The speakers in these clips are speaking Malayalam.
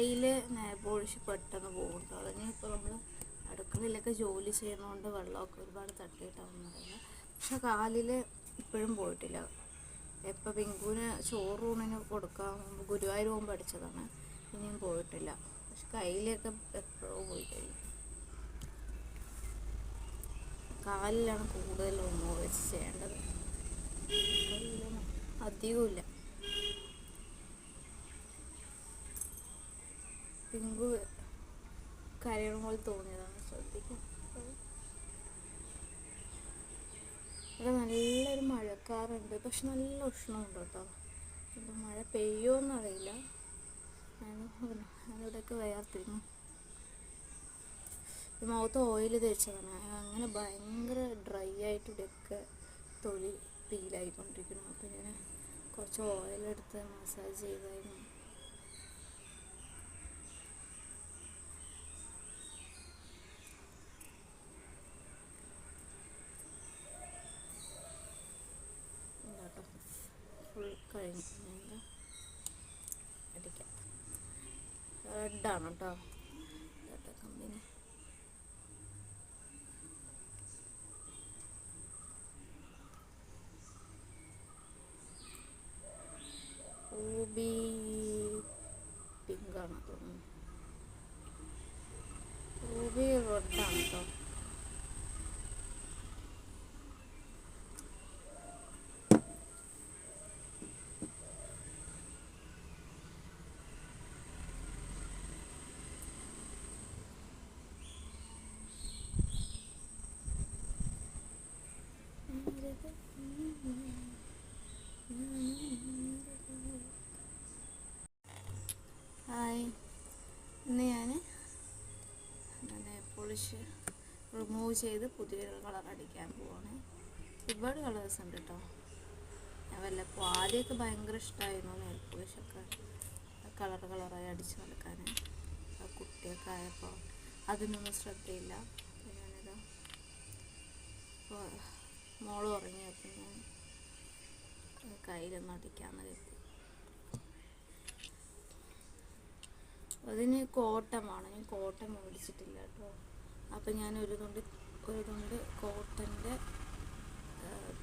കയ്യിൽ പോളിഷ് പെട്ടെന്ന് പോകും അതിന് ഇപ്പോൾ നമ്മൾ അടുക്കളയിലൊക്കെ ജോലി ചെയ്യുന്നതുകൊണ്ട് വെള്ളമൊക്കെ ഒരുപാട് തട്ടിയിട്ടാണെന്ന് പറയുന്നത് പക്ഷെ കാലിൽ ഇപ്പോഴും പോയിട്ടില്ല. എപ്പോൾ പിങ്കുവിന് ചോറൂണിന് കൊടുക്കാൻ ഗുരുവായൂർ പോകുമ്പോൾ അടിച്ചതാണ് ഇനിയും പോയിട്ടില്ല. പക്ഷെ കയ്യിലൊക്കെ എപ്പോഴും പോയി കഴിയും കാലിലാണ് കൂടുതൽ ഉമ്മ വെച്ച് ചെയ്യേണ്ടത്. അധികമില്ല. പിങ്കു കരയണ പോലെ തോന്നിയതാണ് ശ്രദ്ധിക്കും. ഇവിടെ നല്ലൊരു മഴക്കാറുണ്ട് പക്ഷെ നല്ല ഉഷ്ണമുണ്ട് കേട്ടോ. ഇപ്പം മഴ പെയ്യുമെന്നറിയില്ല ഞാനിവിടെയൊക്കെ വേർത്തിരുന്നു ഈ മുഖത്ത് ഓയിൽ തേച്ചതാണ്. അങ്ങനെ ഭയങ്കര ഡ്രൈ ആയിട്ട് ഇവിടെയൊക്കെ തൊലി പീലായിക്കൊണ്ടിരിക്കുന്നു. അപ്പം ഞാൻ കുറച്ച് ഓയിലെടുത്ത് മസാജ് ചെയ്തായിരുന്നു ഇതാട്ടോ ഫുൾ കഴിഞ്ഞു അടിക്കാം. റെഡാണ് കേട്ടോ കമ്പനി റൂബി പിങ്കാണ് തോന്നുന്നു റൂബി റെഡാണ് കേട്ടോ ഹായ് ഇന്ന് ഞാൻ പോളിഷ് റിമൂവ് ചെയ്ത് പുതിയൊരു കളർ അടിക്കാൻ പോവാണ്. ഒരുപാട് കളേഴ്സ് ഉണ്ട് കേട്ടോ ഞാൻ വല്ലപ്പോൾ ആദ്യമൊക്കെ ഭയങ്കര ഇഷ്ടമായിരുന്നു നെൽപ്പൂശൊക്കെ കളർ കളറായി അടിച്ചു നടക്കാൻ കുട്ടിയൊക്കെ ആയപ്പോൾ അതിനൊന്നും ശ്രദ്ധയില്ല. അപ്പോൾ ഞാനിതാ ഇപ്പോൾ മോൾ ഉറങ്ങിയപ്പോൾ ഞാൻ കയ്യിലൊന്നും അടിക്കാമെന്ന് കരുതി അതിന് കോട്ടമാണ്. ഞാൻ കോട്ടം മേടിച്ചിട്ടില്ല കേട്ടോ അപ്പം ഞാൻ ഒരു തുണ്ട് ഒരു തുണ്ട് കോട്ടന്റെ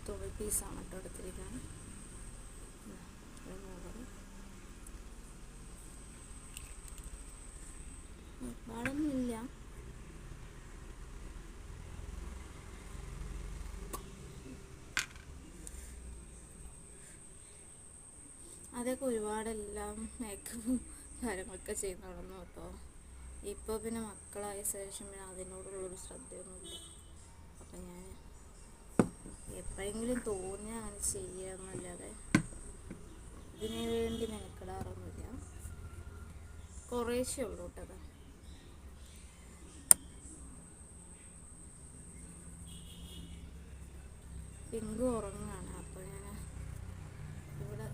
തുണി പീസാണ് കേട്ടോ എടുത്തിരിക്കുന്നത്. ഒരുപാടൊന്നുമില്ല അതൊക്കെ ഒരുപാടെല്ലാം മേക്കപ്പും കാര്യങ്ങളൊക്കെ ചെയ്ത് നടന്നു കേട്ടോ. ഇപ്പോൾ പിന്നെ മക്കളായ ശേഷം പിന്നെ അതിനോടുള്ളൊരു ശ്രദ്ധയൊന്നുമില്ല. അപ്പം ഞാൻ എപ്പോഴെങ്കിലും തോന്നിയ അങ്ങനെ ചെയ്യാമെന്നല്ലാതെ ഇതിനു വേണ്ടി മെനക്കെടാറൊന്നുമില്ല. കുറേശ്ശേ ഉള്ളൂ കേട്ടത് പിങ്ക് ഉറങ്ങാണ്. അപ്പോൾ ഞാൻ ഇവിടെ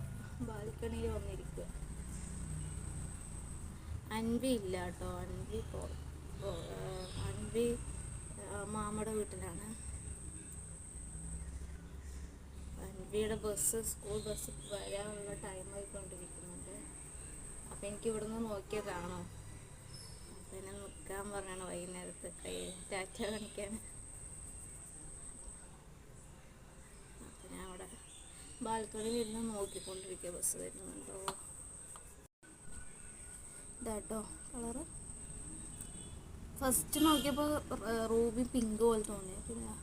ബാൽക്കണിയിൽ വന്നിരിക്കുക അൻവി ഇല്ല കേട്ടോ അൻവി അൻവി മാമയുടെ വീട്ടിലാണ്. അൻവിയുടെ ബസ് സ്കൂൾ ബസ് വരാനുള്ള ടൈം ആയിക്കൊണ്ടിരിക്കുന്നുണ്ട്. അപ്പം എനിക്ക് ഇവിടെ നോക്കിയാൽ നോക്കിയതാണോ പിന്നെ നിൽക്കാൻ പറഞ്ഞാണ് വൈകുന്നേരത്ത് കൈ ടാറ്റ കാണിക്കാൻ. അപ്പം ഞാൻ അവിടെ ബാൽക്കണിയിൽ ഇരുന്ന് നോക്കിക്കൊണ്ടിരിക്കുക ബസ് വരുന്നുണ്ടോ? ഇതാട്ടോ കളറ്. ഫസ്റ്റ് നോക്കിയപ്പോൾ റൂബി പിങ്ക് പോലെ തോന്നി പിന്നെ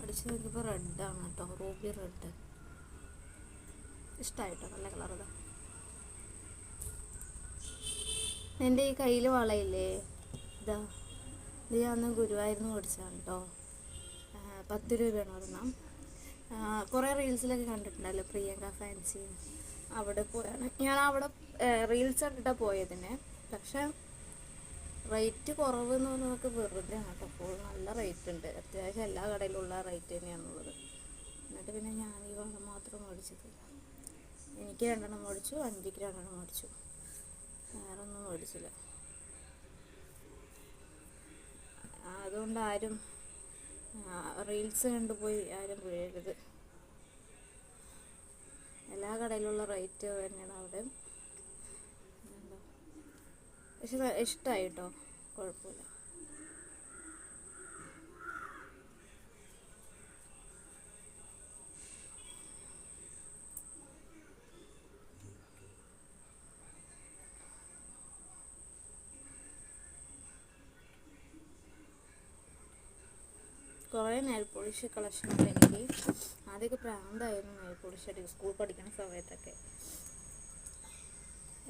അടിച്ച് നോക്കിയപ്പോൾ റെഡാണ് കേട്ടോ. റൂബി റെഡ് ഇഷ്ടമായിട്ടോ നല്ല കളർ ഇതാ. എന്റെ ഈ കയ്യിൽ വളയില്ലേ? ഇതാ. ഇത് ഞാൻ അന്ന് ഗുരുവായൂരിന്ന് മേടിച്ചതാണ് കേട്ടോ. പത്ത് രൂപയാണ് ഒരെണ്ണം. കുറേ റീൽസിലൊക്കെ കണ്ടിട്ടുണ്ടല്ലോ പ്രിയങ്ക ഫാൻസി. അവിടെ പോയാണ്. ഞാൻ അവിടെ റീൽസ് കണ്ടിട്ടാണ് പോയതിന്. പക്ഷെ റേറ്റ് കുറവ് എന്ന് പറഞ്ഞാൽ നമുക്ക് വെറുതെ കേട്ടോ. അപ്പോൾ നല്ല റേറ്റ് ഉണ്ട്. അത്യാവശ്യം എല്ലാ കടയിലുള്ള റേറ്റ് തന്നെയാണുള്ളത്. എന്നിട്ട് പിന്നെ ഞാൻ ഈ വളം മാത്രം മേടിച്ചത്. എനിക്ക് രണ്ടെണ്ണം മേടിച്ചു അഞ്ചിക്ക് രണ്ടെണ്ണം മേടിച്ചു. വേറെ ഒന്നും മേടിച്ചില്ല. അതുകൊണ്ട് ആരും റീൽസ് കണ്ടുപോയി ആരും വീഴരുത്. എല്ലാ കടയിലുള്ള റേറ്റ് തന്നെയാണ് അവിടെ. പക്ഷെ ഇഷ്ടമായി കേട്ടോ കുഴപ്പമില്ല കുറേ നെയിൽ പോളിഷ് കളക്ഷൻ ഉണ്ട് എനിക്ക് ആദ്യമൊക്കെ പ്രാന്തായിരുന്നു നെയിൽ പോളിഷ് സ്കൂൾ പഠിക്കുന്ന സമയത്തൊക്കെ.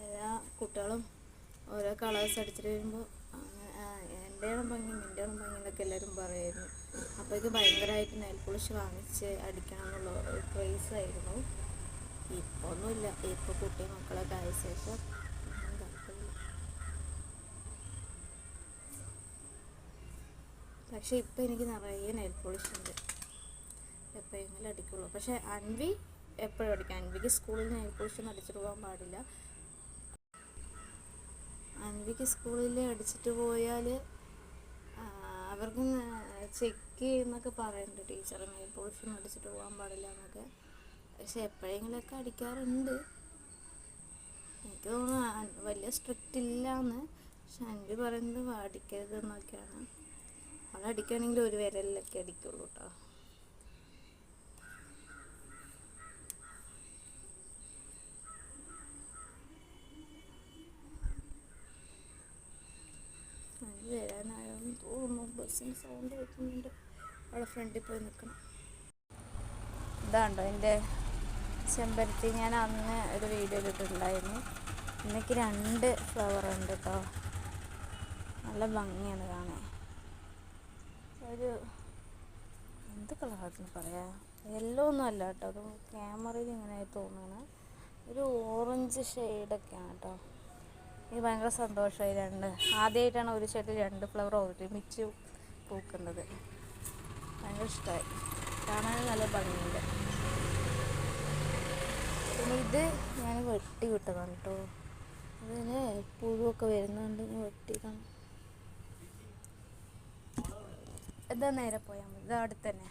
എല്ലാ കുട്ടികളും ഓരോ കളേഴ്സ് അടിച്ചിട്ട് വരുമ്പോൾ എന്റെ ഭംഗി നിന്റെ ഭംഗി എന്നൊക്കെ എല്ലാവരും പറയുമായിരുന്നു ഇത് ഭയങ്കരമായിട്ട് നെയിൽ പോളിഷ് വാങ്ങിച്ച് അടിക്കണം എന്നുള്ള ഒരു ക്രൈസ് ആയിരുന്നു. ഇപ്പോൾ ഒന്നുമില്ല. ഇപ്പോൾ കുട്ടി മക്കളൊക്കെ ആയ ശേഷം പക്ഷെ ഇപ്പം എനിക്ക് നിറയെ നെയിൽ പോളിഷ് ഉണ്ട്. എപ്പോഴെങ്കിലും അടിക്കുള്ളൂ. പക്ഷെ അൻവി എപ്പോഴും അടിക്കാം. അൻവിക്ക് സ്കൂളിൽ നെയിൽ പോളിഷ് അടിച്ചിട്ട് പോകാൻ പാടില്ല. അൻവിക്ക് സ്കൂളിൽ അടിച്ചിട്ട് പോയാൽ അവർക്ക് ചെക്ക് ചെയ്യുന്നൊക്കെ പറയുന്നുണ്ട് ടീച്ചർ നെയിൽ പോളിഷും അടിച്ചിട്ട് പോകാൻ പാടില്ല എന്നൊക്കെ. പക്ഷെ എപ്പോഴെങ്കിലുമൊക്കെ അടിക്കാറുണ്ട്. എനിക്ക് തോന്നുന്നു വലിയ സ്ട്രിക്റ്റ് ഇല്ല എന്ന് പക്ഷെ അഞ്ചു പറയുന്നത് അടിക്കരുത് എന്നൊക്കെയാണ്. അവൾ അടിക്കുകയാണെങ്കിൽ ഒരു വിരലിലൊക്കെ അടിക്കുള്ളൂ കേട്ടോ അഞ്ച് വരാനായെന്ന് ബസ്സിന് സൗണ്ട് കേൾക്കുന്നുണ്ട് അവിടെ ഫ്രണ്ടിൽ പോയി നിൽക്കണം. ഇതാണ്ടോ എന്റെ ചെമ്പരത്തി. ഞാൻ അന്ന് ഒരു വീഡിയോ ഇട്ടിട്ടുണ്ടായിരുന്നു. ഇന്നേക്ക് രണ്ട് ഫ്ലവർ ഉണ്ട് കേട്ടോ നല്ല ഭംഗിയാണ് കാണാൻ. ഒരു എന്ത് കളറാണെന്ന് പറയാ? യെല്ലോ ഒന്നും അല്ല കേട്ടോ അത് ക്യാമറയിൽ ഇങ്ങനെ തോന്നുകയാണ് ഒരു ഓറഞ്ച് ഷെയ്ഡൊക്കെയാണ് കേട്ടോ എനിക്ക് ഭയങ്കര സന്തോഷമായി രണ്ട്. ആദ്യമായിട്ടാണ് ഒരു ഷെയ്ഡിൽ രണ്ട് ഫ്ലവർ ഒരുമിച്ച് പൂക്കുന്നത്. ഭയങ്കര ഇഷ്ടമായി കാണാൻ നല്ല ഭംഗിയുണ്ട്. പിന്നെ ഇത് ഞാൻ വെട്ടി വിട്ടതാണ് കേട്ടോ അതിന് പുഴുവൊക്കെ വരുന്നുണ്ട് വെട്ടിയതാണ്. ഇതാ നേരെ പോയാൽ മതി. ഇത് അടുത്ത് തന്നെ